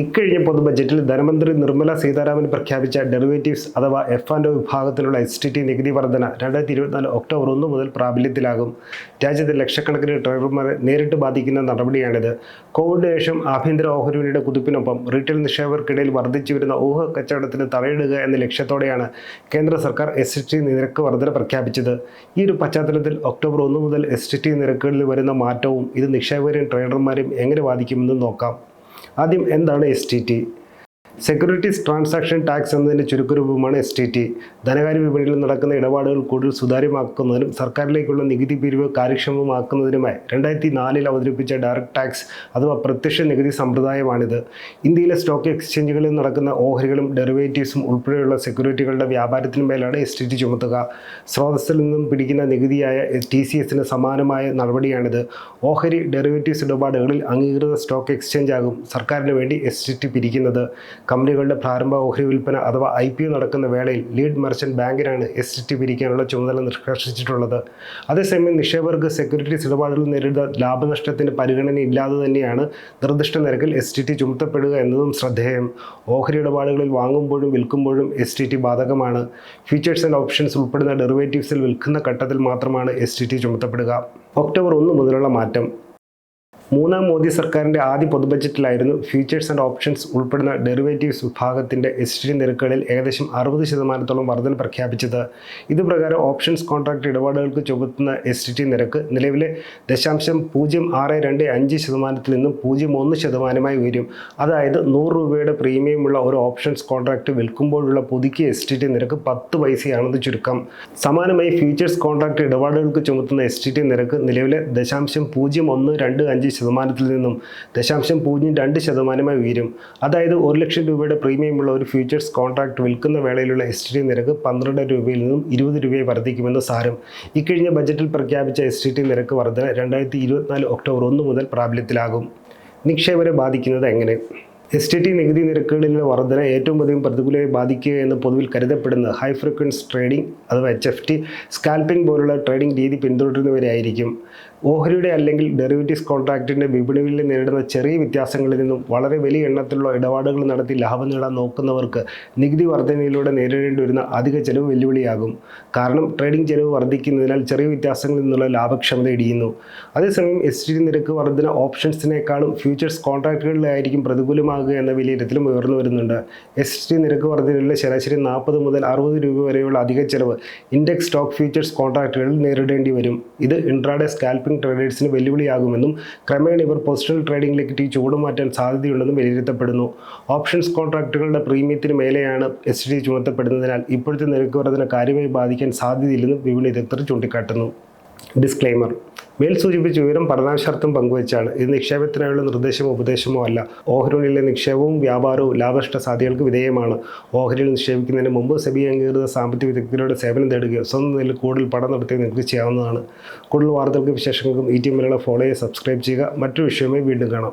ഇക്കഴിഞ്ഞ പൊതു ബജറ്റിൽ ധനമന്ത്രി നിർമ്മല സീതാരാമൻ പ്രഖ്യാപിച്ച ഡെറിവേറ്റീവ്സ് അഥവാ എഫ് ആൻഡ് ഒ വിഭാഗത്തിലുള്ള എസ് ടി ടി നികുതി വർധന രണ്ടായിരത്തി ഇരുപത്തിനാല് ഒക്ടോബർ ഒന്ന് മുതൽ പ്രാബല്യത്തിലാകും. രാജ്യത്തെ ലക്ഷക്കണക്കിന് ഡ്രൈവർമാരെ നേരിട്ട് ബാധിക്കുന്ന നടപടിയാണിത്. കോവിഡ് ശേഷം ആഭ്യന്തര ഓഹരിയുടെ കുതിപ്പിനൊപ്പം റീറ്റെയിൽ നിക്ഷേപകർക്കിടയിൽ വർദ്ധിച്ചു വരുന്ന ഊഹ കച്ചവടത്തിന് തടയിടുക എന്ന ലക്ഷ്യത്തോടെയാണ് കേന്ദ്ര സർക്കാർ എസ് ടി നിരക്ക് വർധന പ്രഖ്യാപിച്ചത്. ഈ ഒരു പശ്ചാത്തലത്തിൽ ഒക്ടോബർ ഒന്ന് മുതൽ എസ് ടി നിരക്കുകളിൽ വരുന്ന മാറ്റവും ഇത് നിക്ഷേപകരെയും ട്രേഡർമാരെയും എങ്ങനെ ബാധിക്കുമെന്ന് നോക്കാം. ആദ്യം എന്താണ് S T T securities transaction tax എന്നതിന്റെ ചുരുക്കരൂപമാണ് എസ് ടി ടി ധനകാര്യ വിപണിയിൽ നടക്കുന്ന ഇടപാടുകൾ കൂടുതൽ സുതാര്യമാക്കുന്നതിനും സർക്കാരിലേക്കുള്ള നികുതി പിരിവ് കാര്യക്ഷമമാക്കുന്നതിനുമായി രണ്ടായിരത്തി നാലിൽ അവതരിപ്പിച്ച ഡയറക്ട് ടാക്സ് അഥവാ പ്രത്യക്ഷ നികുതി സമ്പ്രദായമാണിത്. ഇന്ത്യയിലെ സ്റ്റോക്ക് എക്സ്ചേഞ്ചുകളിൽ നടക്കുന്ന ഓഹരികളും ഡെറിവേറ്റീവ്സും ഉൾപ്പെടെയുള്ള സെക്യൂരിറ്റികളുടെ വ്യാപാരത്തിന് മേലാണ് എസ് ടി ടി ചുമത്തുക. സ്രോതസ്സിൽ നിന്നും പിടിക്കുന്ന നികുതിയായ ടി സി എസിന് സമാനമായ നടപടിയാണിത്. ഓഹരി ഡെറിവേറ്റീവ്സ് ഇടപാടുകളിൽ അംഗീകൃത സ്റ്റോക്ക് എക്സ്ചേഞ്ച് ആകും സർക്കാരിന് വേണ്ടി എസ് ടി ടി പിരിക്കുന്നത്. കമ്പനികളുടെ പ്രാരംഭ ഓഹരി വിൽപ്പന അഥവാ ഐ പി നടക്കുന്ന വേളയിൽ ലീഡ് മെർച്ചന്റ് ബാങ്കിനാണ് എസ് ടി ടി പിരിക്കാനുള്ള ചുമതല നിഷ്കർഷിച്ചിട്ടുള്ളത് അതേസമയം നിക്ഷേപകർക്ക് സെക്യൂരിറ്റീസ് ഇടപാടുകൾ നേരിടുന്ന ലാഭനഷ്ടത്തിന് പരിഗണന ഇല്ലാതെ തന്നെയാണ് നിർദ്ദിഷ്ട നിരക്കിൽ എസ് ടി ടി ചുമത്തപ്പെടുക എന്നതും ശ്രദ്ധേയം. ഓഹരി ഇടപാടുകളിൽ വാങ്ങുമ്പോഴും വിൽക്കുമ്പോഴും എസ് ടി ടി ബാധകമാണ്. ഫീച്ചേഴ്സ് ആൻഡ് ഓപ്ഷൻസ് ഉൾപ്പെടുന്ന ഡെറിവേറ്റീവ്സിൽ വിൽക്കുന്ന ഘട്ടത്തിൽ മാത്രമാണ് എസ് ടി ടി ചുമത്തപ്പെടുക. ഒക്ടോബർ ഒന്ന് മുതലുള്ള മാറ്റം. മൂന്നാം മോദി സർക്കാരിന്റെ ആദ്യ പൊതുബജറ്റിലായിരുന്നു ഫ്യൂച്ചേഴ്സ് ആൻഡ് ഓപ്ഷൻസ് ഉൾപ്പെടുന്ന ഡെറിവേറ്റീവ്സ് വിഭാഗത്തിന്റെ എസ് ടി നിരക്കുകളിൽ ഏകദേശം അറുപത് ശതമാനത്തോളം വർധന പ്രഖ്യാപിച്ചത്. ഇതുപ്രകാരം ഓപ്ഷൻസ് കോൺട്രാക്ട് ഇടപാടുകൾക്ക് ചുമത്തുന്ന എസ് ടി നിരക്ക് നിലവിലെ ദശാംശം പൂജ്യം ആറ് രണ്ട് അഞ്ച് ശതമാനത്തിൽ നിന്നും പൂജ്യം ഒന്ന് ശതമാനമായി ഉയരും. അതായത് നൂറ് രൂപയുടെ പ്രീമിയമുള്ള ഒരു ഓപ്ഷൻസ് കോൺട്രാക്ട് വിൽക്കുമ്പോഴുള്ള പുതുക്കിയ എസ് ടി ടി നിരക്ക് പത്ത് പൈസയാണെന്ന് ചുരുക്കം. സമാനമായി ഫ്യൂച്ചേഴ്സ് കോൺട്രാക്ട് ഇടപാടുകൾക്ക് ചുമത്തുന്ന എസ് ടി ടി നിരക്ക് നിലവിലെ ദശാംശം പൂജ്യം ഒന്ന് രണ്ട് അഞ്ച് ശതമാനത്തിൽ നിന്നും ദശാംശം പൂജ്യം രണ്ട് ശതമാനമായി ഉയരും. അതായത് ഒരു ലക്ഷം രൂപയുടെ പ്രീമിയമുള്ള ഒരു ഫ്യൂച്ചേഴ്സ് കോൺട്രാക്ട് വിൽക്കുന്ന വേളയിലുള്ള എസ് ടി നിരക്ക് പന്ത്രണ്ട് രൂപയിൽ നിന്നും ഇരുപത് രൂപയെ വർദ്ധിക്കുമെന്ന് സാരം. ഇക്കഴിഞ്ഞ ബജറ്റിൽ പ്രഖ്യാപിച്ച എസ് ടി നിരക്ക് വർധന രണ്ടായിരത്തി ഇരുപത്തിനാല് ഒക്ടോബർ ഒന്ന് മുതൽ പ്രാബല്യത്തിലാകും. നിക്ഷേപരെ ബാധിക്കുന്നത് എങ്ങനെ? എസ് ടി ടി നികുതി നിരക്കുകളിലെ വർധന ഏറ്റവും അധികം പ്രതികൂലമായി ബാധിക്കുക എന്ന് പൊതുവിൽ കരുതപ്പെടുന്ന ഹൈ ഫ്രീക്വൻസ് ട്രേഡിംഗ് അഥവാ എച്ച് എഫ് ടി സ്കാൽപ്പിംഗ് പോലുള്ള ട്രേഡിംഗ് രീതി പിന്തുടരുന്നവരായിരിക്കും ഓഹരിയുടെ അല്ലെങ്കിൽ ഡെറിവേറ്റീവ്സ് കോൺട്രാക്റ്റിന്റെ വിപണിയിൽ നേരിടുന്ന ചെറിയ വ്യത്യാസങ്ങളിൽ നിന്നും വളരെ വലിയ എണ്ണത്തിലുള്ള ഇടപാടുകൾ നടത്തി ലാഭം നേടാൻ നോക്കുന്നവർക്ക് നികുതി വർധനയിലൂടെ നേരിടേണ്ടി വരുന്ന അധിക ചെലവ് വെല്ലുവിളിയാകും. കാരണം ട്രേഡിംഗ് ചെലവ് വർദ്ധിക്കുന്നതിനാൽ ചെറിയ വ്യത്യാസങ്ങളിൽ നിന്നുള്ള ലാഭക്ഷമത ഇടിയുന്നു. അതേസമയം എസ് ടി നിരക്ക് വർധന ഓപ്ഷൻസിനേക്കാളും ഫ്യൂച്ചേഴ്സ് കോൺട്രാക്റ്റുകളിലായിരിക്കും പ്രതികൂലമാകുക എന്ന വിലയിരുത്തലും ഉയർന്നു വരുന്നുണ്ട്. എസ് ടി നിരക്ക് വർധനയിലെ ശരാശരി നാൽപ്പത് മുതൽ അറുപത് രൂപ വരെയുള്ള അധിക ചെലവ് ഇൻഡെക്സ് സ്റ്റോക്ക് ഫ്യൂച്ചേഴ്സ് കോൺട്രാക്റ്റുകളിൽ നേരിടേണ്ടി വരും. ഇത് ഇൻട്രാഡേ സ്കാൽപ്പിംഗ് ട്രേഡേഴ്സിന് വെല്ലുവിളിയാകുമെന്നും ക്രമേണ ഇവർ പൊസിഷണൽ ട്രേഡിംഗിലേക്ക് ടീ ചൂടുമാറ്റാൻ സാധ്യതയുണ്ടെന്നും വിലയിരുത്തപ്പെടുന്നു. ഓപ്ഷൻസ് കോൺട്രാക്റ്റുകളുടെ പ്രീമിയത്തിന് മേലെയാണ് എസ് ടി ചുമത്തപ്പെടുന്നതിനാൽ ഇപ്പോഴത്തെ നിരക്ക് വർധന കാര്യമായി ബാധിക്കാൻ സാധ്യതയില്ലെന്നും വിപണി വിദഗ്ധർ ചൂണ്ടിക്കാട്ടുന്നു. ഡിസ്ക്ലെയിമർ മേൽ സൂചിപ്പിച്ച വിവരം പഠനാശാർത്ഥം പങ്കുവച്ചാണ്. ഇത് നിക്ഷേപത്തിനായുള്ള നിർദ്ദേശമോ ഉപദേശമോ അല്ല. ഓഹരികളിലെ നിക്ഷേപവും വ്യാപാരവും ലാഭനഷ്ട സാധ്യതകൾക്ക് വിധേയമാണ്. ഓഹരിയിൽ നിക്ഷേപിക്കുന്നതിന് മുമ്പ് സെബി അംഗീകൃത സാമ്പത്തിക വിദഗ്ധരുടെ സേവനം തേടുകയോ സ്വന്തം നിലയിൽ കൂടുതൽ പഠനം നടത്തി നിങ്ങൾക്ക് ചെയ്യാവുന്നതാണ്. കൂടുതൽ വാർത്തകൾക്കും വിശേഷങ്ങൾക്കും ഈ ടീമിലുള്ള ഫോളോയെ സബ്സ്ക്രൈബ് ചെയ്യുക. മറ്റൊരു വിഷയമായി വീണ്ടും കാണാം.